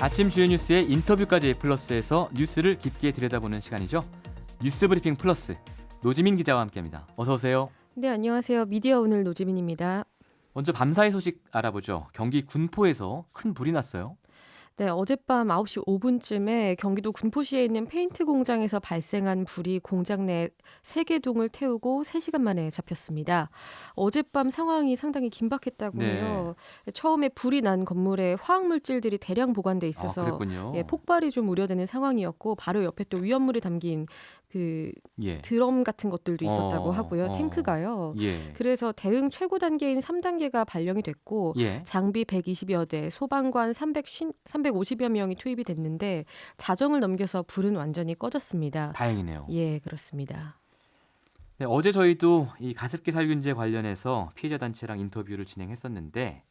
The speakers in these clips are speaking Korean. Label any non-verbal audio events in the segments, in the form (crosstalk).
아침 주요 뉴스의 인터뷰까지 플러스해서 뉴스를 깊게 들여다보는 시간이죠. 뉴스 브리핑 플러스 노지민 기자와 함께합니다. 어서 오세요. 네, 안녕하세요. 미디어 오늘 노지민입니다. 먼저 밤사이 소식 알아보죠. 경기 군포에서 큰 불이 났어요. 네, 어젯밤 9시 5분쯤에 경기도 군포시에 있는 페인트 공장에서 발생한 불이 공장 내 세개동을 태우고 3시간 만에 잡혔습니다. 어젯밤 상황이 상당히 긴박했다고 네. 해요. 처음에 불이 난 건물에 화학물질들이 대량 보관돼 아, 있어서 그랬군요. 예, 폭발이 좀 우려되는 상황이었고 바로 옆에 또 위험물이 담긴 그 예. 드럼 같은 것들도 있었다고 어, 하고요. 어. 탱크가요. 예. 그래서 대응 최고 단계인 3단계가 발령이 됐고 예. 장비 120여 대, 소방관 350, 350여 명이 투입이 됐는데 자정을 넘겨서 불은 완전히 꺼졌습니다. 다행이네요. 예, 그렇습니다. 네, 어제 저희도 이 가습기 살균제 관련해서 피해자 단체랑 인터뷰를 진행했었는데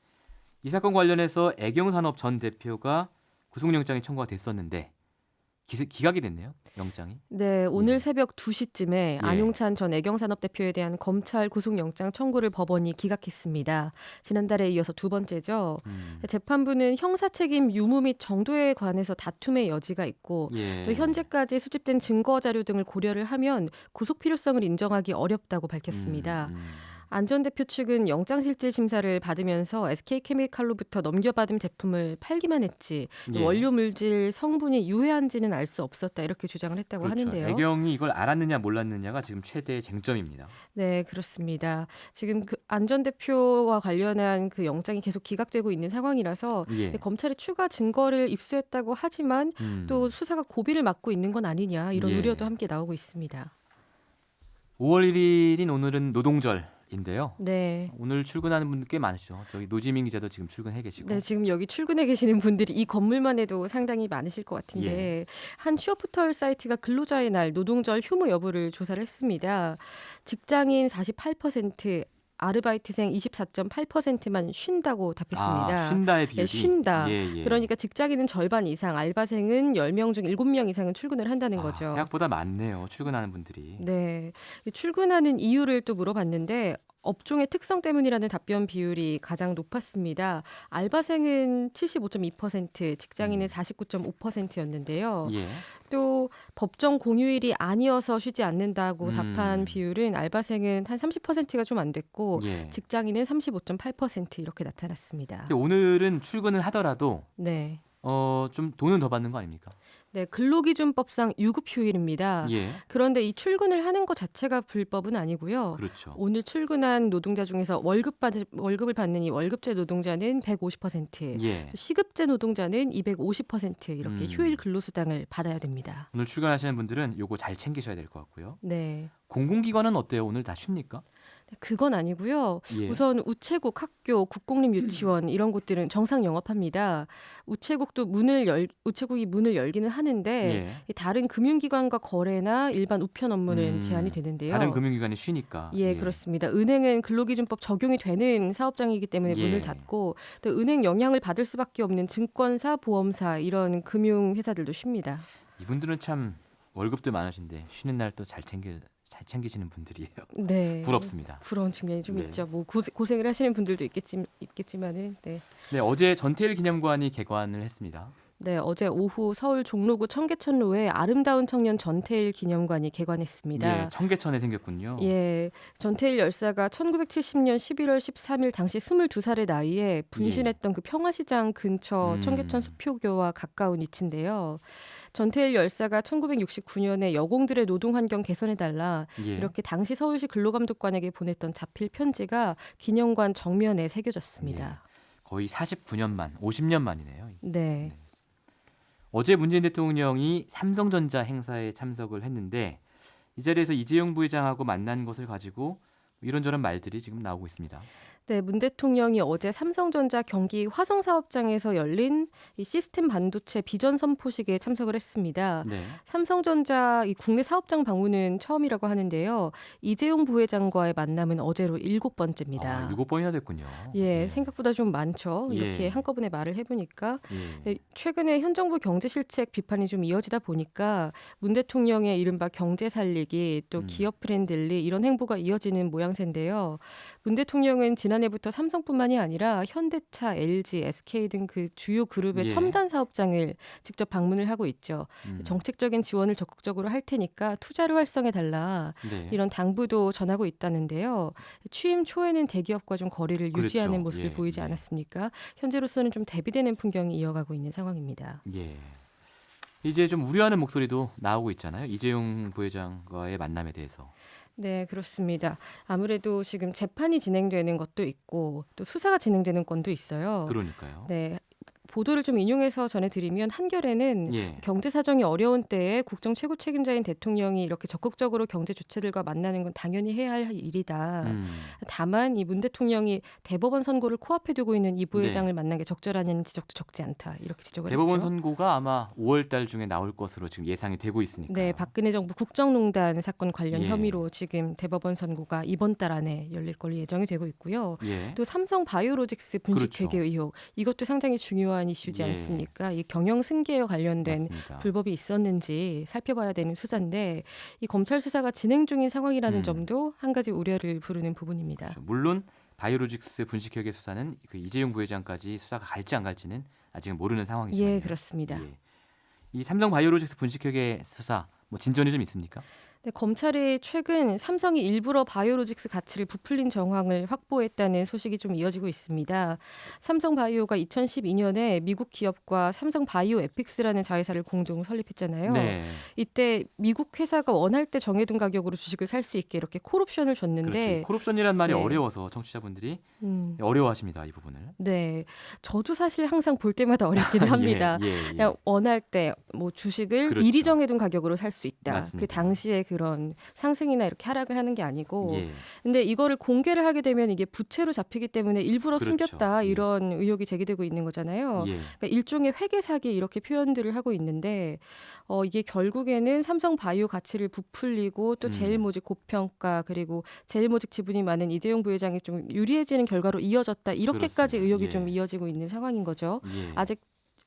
이 사건 관련해서 애경산업 전 대표가 구속영장이 청구가 됐었는데 기, 기각이 됐네요. 영장이. 네, 오늘 예. 새벽 2시쯤에 안용찬 전 애경산업 대표에 대한 검찰 구속영장 청구를 법원이 기각했습니다. 지난달에 이어서 두 번째죠. 음. 재판부는 형사 책임 유무 및 정도에 관해서 다툼의 여지가 있고 예. 또 현재까지 수집된 증거 자료 등을 고려를 하면 구속 필요성을 인정하기 어렵다고 밝혔습니다. 음, 음. 안전 대표 측은 영장 실질 심사를 받으면서 SK케미칼로부터 넘겨받은 제품을 팔기만 했지 예. 원료 물질 성분이 유해한지는 알 수 없었다 이렇게 주장을 했다고 그렇죠. 하는데요. 애경이 이걸 알았느냐 몰랐느냐가 지금 최대의 쟁점입니다. 네, 그렇습니다. 지금 그 안전 대표와 관련한 그 영장이 계속 기각되고 있는 상황이라서 예. 검찰이 추가 증거를 입수했다고 하지만 음. 또 수사가 고비를 맞고 있는 건 아니냐 이런 예. 우려도 함께 나오고 있습니다. 5월 1일인 오늘은 노동절 인데요. 네. 오늘 출근하는 분들 꽤 많으시죠. 저기 노지민 기자도 지금 출근해 계시고. 네, 지금 여기 출근해 계시는 분들이 이 건물만 해도 상당히 많으실 것 같은데 예. 한 취업 포털 사이트가 근로자의 날 노동절 휴무 여부를 조사를 했습니다. 직장인 48%, 아르바이트생 24.8%만 쉰다고 답했습니다. 아, 쉰다의 비율이. 네, 쉰다. 예, 예. 그러니까 직장인은 절반 이상, 알바생은 10명 중 7명 이상은 출근을 한다는 아, 거죠. 생각보다 많네요. 출근하는 분들이. 네. 출근하는 이유를 또 물어봤는데 업종의 특성 때문이라는 답변 비율이 가장 높았습니다. 알바생은 75.2%, 직장인은 음. 49.5%였는데요. 예. 또 법정 공휴일이 아니어서 쉬지 않는다고 음. 답한 비율은 알바생은 한 30%가 좀 안 됐고 예. 직장인은 35.8% 이렇게 나타났습니다. 오늘은 출근을 하더라도 네. 어, 좀 돈은 더 받는 거 아닙니까? 네, 근로기준법상 유급 휴일입니다. 예. 그런데 이 출근을 하는 것 자체가 불법은 아니고요. 그렇죠. 오늘 출근한 노동자 중에서 월급 받 월급을 받는 이 월급제 노동자는 150%, 예. 시급제 노동자는 250% 이렇게 음. 휴일 근로수당을 받아야 됩니다. 오늘 출근하시는 분들은 요거 잘 챙기셔야 될 것 같고요. 네. 공공기관은 어때요? 오늘 다 쉽니까? 그건 아니고요. 예. 우선 우체국, 학교, 국공립 유치원 이런 곳들은 정상 영업합니다. 우체국도 문을 열 우체국이 문을 열기는 하는데 예. 이 다른 금융기관과 거래나 일반 우편 업무는 음, 제한이 되는데요. 다른 금융기관이 쉬니까. 예, 그렇습니다. 은행은 근로기준법 적용이 되는 사업장이기 때문에 예. 문을 닫고 또 은행 영향을 받을 수밖에 없는 증권사, 보험사 이런 금융 회사들도 쉽니다. 이분들은 참 월급도 많으신데 쉬는 날 또 잘 챙겨 잘 챙기시는 분들이에요. 네. (laughs) 부럽습니다. 부러운 측면이 좀 네. 있죠. 뭐 고생, 고생 을 하시는 분들도 있겠지, 있겠지만은 네. 네, 어제 전태일 기념관이 개관을 했습니다. 네, 어제 오후 서울 종로구 청계천로에 아름다운 청년 전태일 기념관이 개관했습니다. 예, 청계천에 생겼군요. 예, 전태일 열사가 1970년 11월 13일 당시 22살의 나이에 분신했던 그 평화시장 근처 음. 청계천 수표교와 가까운 위치인데요. 전태일 열사가 1969년에 여공들의 노동 환경 개선해 달라 예. 이렇게 당시 서울시 근로감독관에게 보냈던 자필 편지가 기념관 정면에 새겨졌습니다. 거의 49년 만, 50년 만이네요. 네. 어제 문재인 대통령이 삼성전자 행사에 참석을 했는데 이 자리에서 이재용 부회장하고 만난 것을 가지고 이런저런 말들이 지금 나오고 있습니다. 네, 문 대통령이 어제 삼성전자 경기 화성 사업장에서 열린 이 시스템 반도체 비전 선포식에 참석을 했습니다. 네. 삼성전자 이 국내 사업장 방문은 처음이라고 하는데요. 이재용 부회장과의 만남은 어제로 일곱 번째입니다. 아, 일곱 번이나 됐군요. 예, 생각보다 좀 많죠. 이렇게 예. 한꺼번에 말을 해보니까 예. 예, 최근에 현 정부 경제 실책 비판이 좀 이어지다 보니까 문 대통령의 이른바 경제 살리기 또 음. 기업 프렌들리 이런 행보가 이어지는 모양새인데요. 문 대통령은 지난 지난해부터 삼성뿐만이 아니라 현대차, LG, SK 등 그 주요 그룹의 예. 첨단 사업장을 직접 방문을 하고 있죠. 음. 정책적인 지원을 적극적으로 할 테니까 투자를 활성해 달라. 네. 이런 당부도 전하고 있다는데요. 취임 초에는 대기업과 좀 거리를 그렇죠. 유지하는 모습을 예, 보이지 예. 않았습니까? 현재로서는 좀 대비되는 풍경이 이어가고 있는 상황입니다. 예. 이제 좀 우려하는 목소리도 나오고 있잖아요. 이재용 부회장과의 만남에 대해서. 네, 그렇습니다. 아무래도 지금 재판이 진행되는 것도 있고 또 수사가 진행되는 건도 있어요. 그러니까요. 네. 보도를 좀 인용해서 전해드리면 한겨레는 예. 경제 사정이 어려운 때에 국정 최고 책임자인 대통령이 이렇게 적극적으로 경제 주체들과 만나는 건 당연히 해야 할 일이다. 음. 다만 이 문 대통령이 대법원 선고를 코앞에 두고 있는 이 부회장을 네. 만난 게 적절하냐는 지적도 적지 않다. 이렇게 지적을 대법원 했죠. 선고가 아마 5월 달 중에 나올 것으로 지금 예상이 되고 있으니까. 네, 박근혜 정부 국정농단 사건 관련 예. 혐의로 지금 대법원 선고가 이번 달 안에 열릴 걸로 예정이 되고 있고요. 예. 또 삼성 바이오로직스 분식회계 그렇죠. 의혹 이것도 상당히 중요한 이슈지 예. 않습니까? 이 경영 승계에 관련된 맞습니다. 불법이 있었는지 살펴봐야 되는 수사인데 이 검찰 수사가 진행 중인 상황이라는 음. 점도 한 가지 우려를 부르는 부분입니다. 그렇죠. 물론 바이오로직스 분식회계 수사는 그 이재용 부회장까지 수사가 갈지 안 갈지는 아직은 모르는 상황이지만. 예, 그렇습니다. 이 삼성 바이오로직스 분식회계 수사 뭐 진전이 좀 있습니까? 네, 검찰이 최근 삼성이 일부러 바이오로직스 가치를 부풀린 정황을 확보했다는 소식이 좀 이어지고 있습니다. 삼성 바이오가 2012년에 미국 기업과 삼성 바이오 에픽스라는 자회사를 공동 설립했잖아요. 네. 이때 미국 회사가 원할 때 정해둔 가격으로 주식을 살 수 있게 이렇게 콜옵션을 줬는데 그렇죠. 콜옵션이란 말이 네. 어려워서 청취자분들이 음, 어려워하십니다 이 부분을. 네, 저도 사실 항상 볼 때마다 (laughs) 어렵기는 합니다. 예, 예, 예. 그냥 원할 때 뭐 주식을 그렇죠. 미리 정해둔 가격으로 살 수 있다. 맞습니다. 그 당시에 그런 상승이나 이렇게 하락을 하는 게 아니고 예. 근데 이거를 공개를 하게 되면 이게 부채로 잡히기 때문에 일부러 그렇죠. 숨겼다 예. 이런 의혹이 제기되고 있는 거잖아요. 예. 그러니까 일종의 회계 사기 이렇게 표현들을 하고 있는데 어, 이게 결국에는 삼성 바이오 가치를 부풀리고 또 음. 제일모직 고평가 그리고 제일모직 지분이 많은 이재용 부회장이 좀 유리해지는 결과로 이어졌다 이렇게까지. 의혹이 예. 좀 이어지고 있는 상황인 거죠. 예. 아직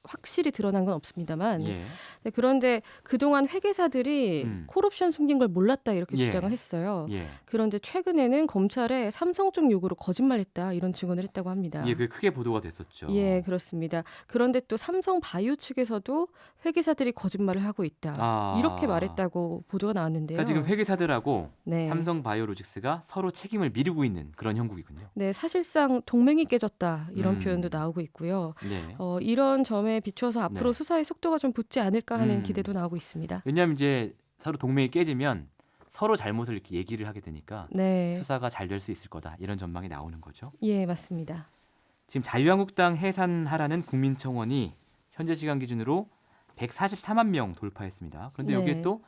확실히 드러난 건 없습니다만 예. 네, 그런데 그동안 회계사들이 음. 콜옵션 숨긴 걸 몰랐다 이렇게 예. 주장을 했어요. 예. 그런데 최근에는 검찰에 삼성 쪽 요구로 거짓말했다 이런 증언을 했다고 합니다. 예, 그 크게 보도가 됐었죠. 예, 그렇습니다. 그런데 또 삼성 바이오 측에서도 회계사들이 거짓말을 하고 있다. 아. 이렇게 말했다고 보도가 나왔는데요. 그러니까 지금 회계사들하고 네. 삼성 바이오로직스가 서로 책임을 미루고 있는 그런 형국이군요. 네, 사실상 동맹이 깨졌다 이런 음. 표현도 나오고 있고요. 네. 어, 이런 점에 비춰서 앞으로 네. 수사의 속도가 좀 붙지 않을까 하는 음. 기대도 나오고 있습니다. 왜냐하면 이제 서로 동맹이 깨지면 서로 잘못을 이렇게 얘기를 하게 되니까 네, 수사가 잘 될 수 있을 거다 이런 전망이 나오는 거죠. 예, 맞습니다. 지금 자유한국당 해산하라는 국민청원이 현재 시간 기준으로 144만 명 돌파했습니다. 그런데 네. 여기에 또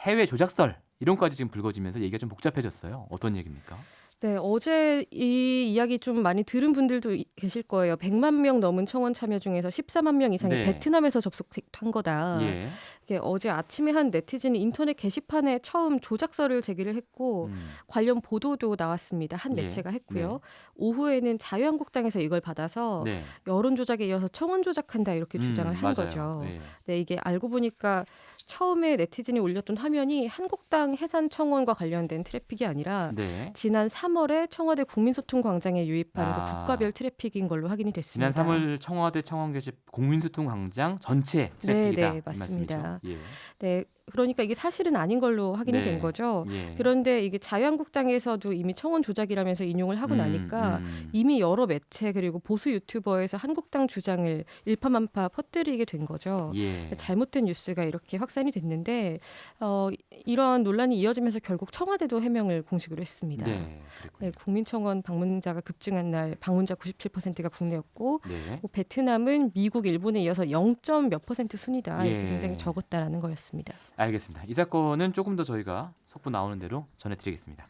해외 조작설 이런 것까지 지금 불거지면서 얘기가 좀 복잡해졌어요. 어떤 얘기입니까? 네, 어제 이 이야기 좀 많이 들은 분들도 이- 계실 거예요. 100만 명 넘은 청원 참여 중에서 14만 명 이상이 네. 베트남에서 접속한 거다. 예. 이게 어제 아침에 한 네티즌이 인터넷 게시판에 처음 조작설을 제기를 했고 음. 관련 보도도 나왔습니다. 한 예, 매체가 했고요. 오후에는 자유한국당에서 이걸 받아서 네. 여론 조작에 이어서 청원 조작한다 이렇게 주장을 음, 한 맞아요. 거죠. 예. 네, 이게 알고 보니까 처음에 네티즌이 올렸던 화면이 한국당 해산 청원과 관련된 트래픽이 아니라 네. 지난 3월에 청와대 국민소통광장에 유입한 그 아. 국가별 트래픽인 걸로 확인이 됐습니다. 지난 3월 청와대 청원 게시 공민소통광장 전체 트래픽이다. 네, 이 맞습니다. 예. 네, 그러니까 이게 사실은 아닌 걸로 확인이 네. 된 거죠. 예. 그런데 이게 자유한국당에서도 이미 청원 조작이라면서 인용을 하고 음, 나니까 음. 이미 여러 매체 그리고 보수 유튜버에서 한국당 주장을 일파만파 퍼뜨리게 된 거죠. 예. 잘못된 뉴스가 이렇게 확산이 됐는데 어, 이런 논란이 이어지면서 결국 청와대도 해명을 공식으로 했습니다. 네. 네, 국민청원 방문자가 급증한 날 방문자 97%가 국내였고 네. 뭐 베트남은 미국, 일본에 이어서 0. 몇 퍼센트 순이다. 예. 굉장히 적었다라는 거였습니다. 알겠습니다. 이 사건은 조금 더 저희가 속보 나오는 대로 전해드리겠습니다.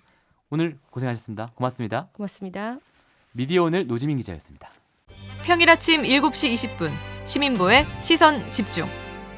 오늘 고생하셨습니다. 고맙습니다. 고맙습니다. 미디어 오늘 노지민 기자였습니다. 평일 아침 7시 20분 시민보의 시선 집중.